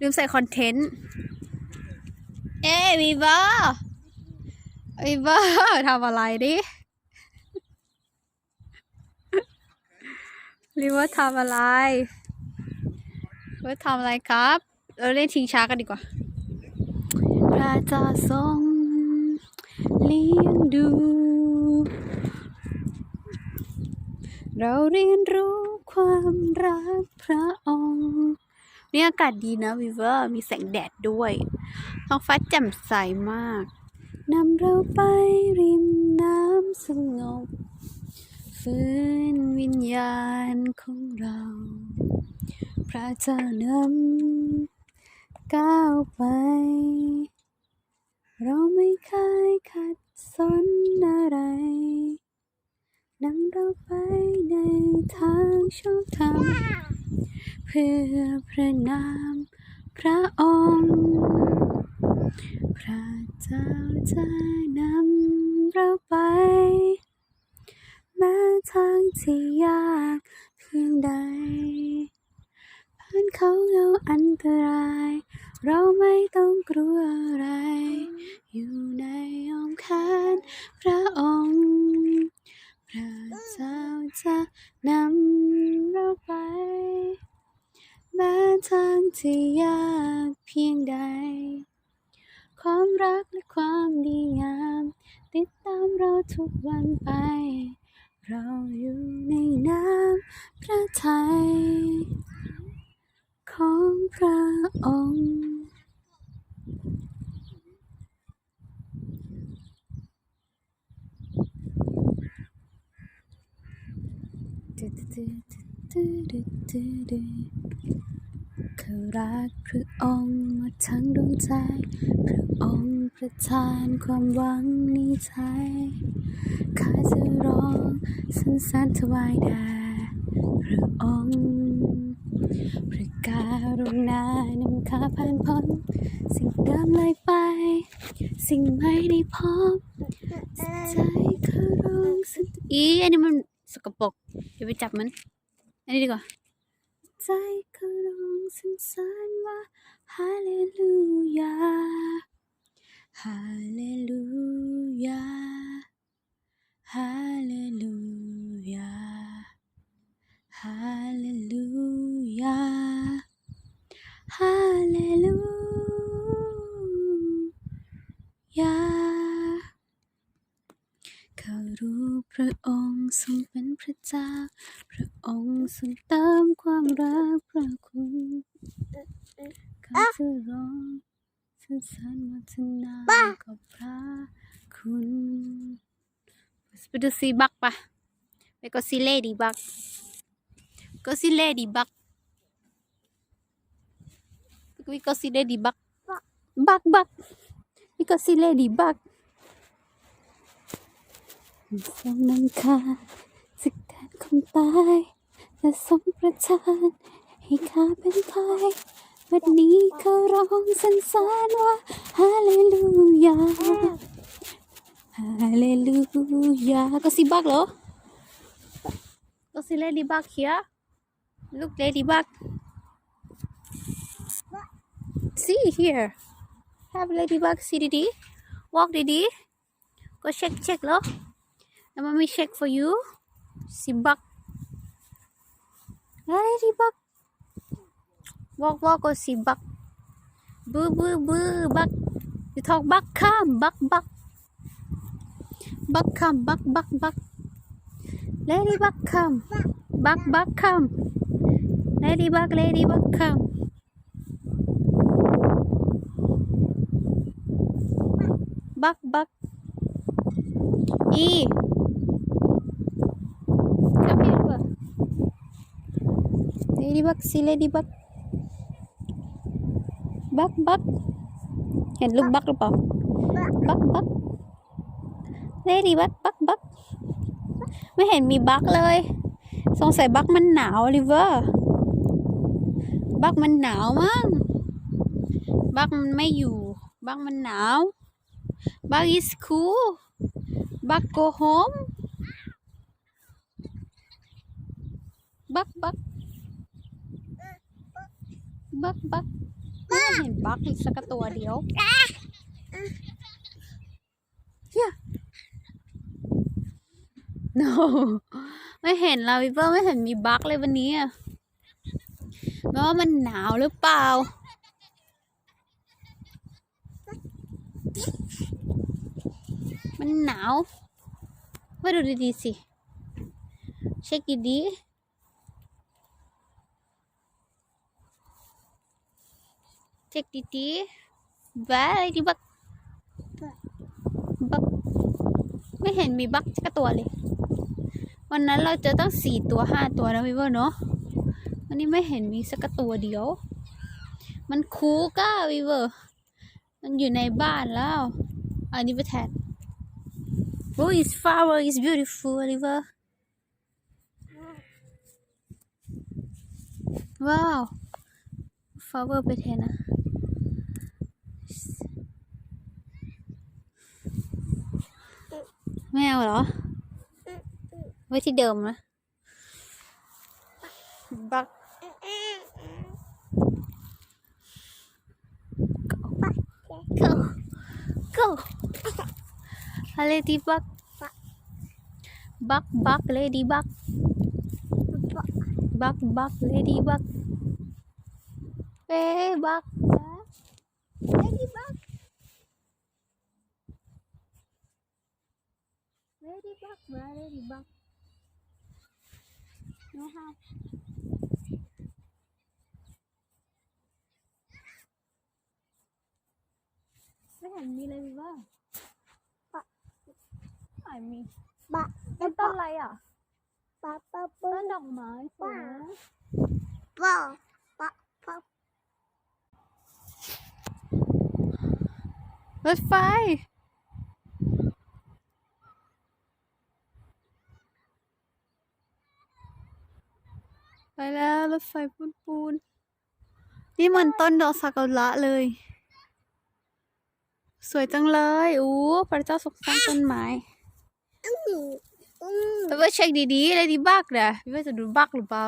ลืมใส่คอนเทนต์ เอ้วีเวอร์วีเวอร์ทำอะไรดิวีเวอร์ทำอะไรวีเวอร์ทำอะไรครับ เราเล่นชิงช้ากันดีกว่า พระเจ้าทรงเลี้ยงดู เราเรียนรู้ความรักพระองค์ นี่อากาศดีนะวิเวอร์มีแสงแดดด้วยท้องฟ้าแจ่มใสมากนำเราไปริมน้ำสงบฟื้นวิญญาณของเรา พระเจ้านำก้าวไป เราไม่เคยขัดสนอะไรนำเราไปในทางชอบธรรม เพื่อพระนามพระองค์ พระเจ้าจะนำเราไป แม้ทางที่ยากเพียงใดผ่านเขาเราอันตราย เราไม่ต้องกลัวอะไร รักและความดีงาม ติดตามเราทุกวันไป เราอยู่ในน้ำพระทัยของพระองค์ารักพระองค์มาทั้งดวงใจ พระองค์ประทานความหวังในใจข้าจะร้องสรรเสริญถวายแด่พระองค์พระการุณานำข้าผ่านพ้นสิ่งเดิมเลยไป สิ่งใหม่ได้พบใจข้าร้องสุดอีอันนี้มันสกปรกอย่าไปจับมัน อันนี้ดีกว่า ใจก็ร้องสรรเสริญว่าฮาเลลูยาฮาเลลูยา ขารู้พระองค์ทรงเป็นพระเจ้า พระองค์ทรงเติมความรักพระคุณเขาจะร้องสรรเสริญวัฒนากับพระคุณไปดูซีบักปะไปก็ซีเลดีบักก็ซีเลดีบักไปก็ซีเลดีบักบักบักไปก็ซีเลดีบัก ทรงนำข้าจากแดนคนตายและทรงประทานให้ข้าเป็นไทยวันนี้เขาร้องสรรเสริญว่าฮาเลลูยาฮาเลลูยาก็สิบักเหรอก็สิเลดีบักเฮียลูกเลดีบัก see here have ladybug see ดีๆ walk ดีๆก็เช็คเช็คเหรอ Let mommy check for you. Si Buck. Hey, si Buck. Walk, walk, or si Buck. Boo, boo, boo, Buck. You talk Buck, come, Buck, Buck. Buck, come, Buck, Buck, Buck. Lady Buck, come. Buck, Buck, come. Lady Buck, Lady Buck, come. Buck, Buck. E. Ladybug, see ladybug. Buck, buck. เห็นลูกบักหรือเปล่าบักบัก Lady Buck บักบักไม่เห็นมีบักเลย สงสัยบักมันหนาวลิเวอร์บักมันหนาวมั้งบักมันไม่อยู่ บักมันหนาวบัก is cool บัก go home บักบัก บักบักไม่เห็นบักสักตัวเดียวเฮีย no ไม่เห็นเราวิเปอร์ไม่เห็นมีบักเลยวันนี้อะแม้ว่ามันหนาวหรือเปล่ามันหนาวมาดูดีๆสิ เช็คดีๆ เช็คดีๆบ้าอะไรดีบักบักไม่เห็นมีบักสักตัวเลย วันนั้นเราเจอตั้งสี่ตัวห้าตัวนะพี่เวอร์เนาะ วันนี้ไม่เห็นมีสักตัวเดียว มันคูก้าวิเวอร์มันอยู่ในบ้านแล้ว อันนี้ไปแทน Oh, his flower is beautiful, Oliver. Wow. Flower ไปแทนนะ ไม่เอาเหรอ ไว้ที่เดิมนะ บัก go go อะไรดีบักบักบักเลดี้บักบักบักเลดี้บักเอ้บักเลดี้บักเลดี้บัก มาเลดี้บัก no how ไม่เห็นมีเลยมีว่าปะไม่มีบะต้นต้นอะไรอะปะปะต้ปะนดอกไม้สวยนะปะปะปะรถไฟ แล้วรถไฟปูนปูนๆนี่มันต้นดอกซากุระเลย สวยจังเลยอู้พระเจ้าทรงสร้างต้นไม้อืมอืมไปว่าเช็คดีๆเลยดีบักนะพี่ว่าจะดูบักหรือเปล่า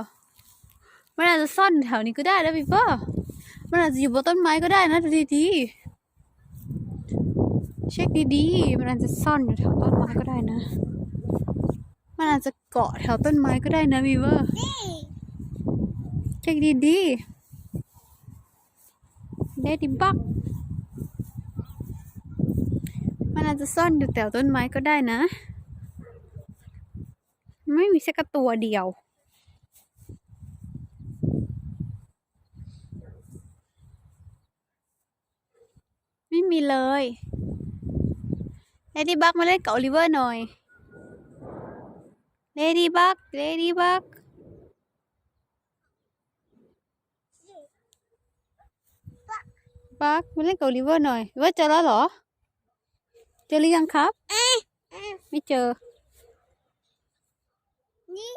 มันอาจจะซ่อนแถวนี้ก็ได้นะพี่เปอร์มันอาจจะอยู่บนต้นไม้ก็ได้นะดูดีๆเช็คดีๆมันอาจจะซ่อนอยู่แถวต้นไม้ก็ได้นะ มันอาจจะเกาะแถวต้นไม้ก็ได้นะพี่เปอร์ เช็คดีๆเลดี้บักมันอาจจะซ่อนอยู่แถวต้นไม้ก็ได้นะ ไม่มีสักตัวเดียว ไม่มีเลยเลดี้บักมาเล่นกับโอลิเวอร์หน่อยเลดี้บักเลดี้บัก บักมาเล่นกับลิเวอร์หน่อยว่าเจอแล้วเหรอ เจอหรือยังครับ ไม่เจอ นี่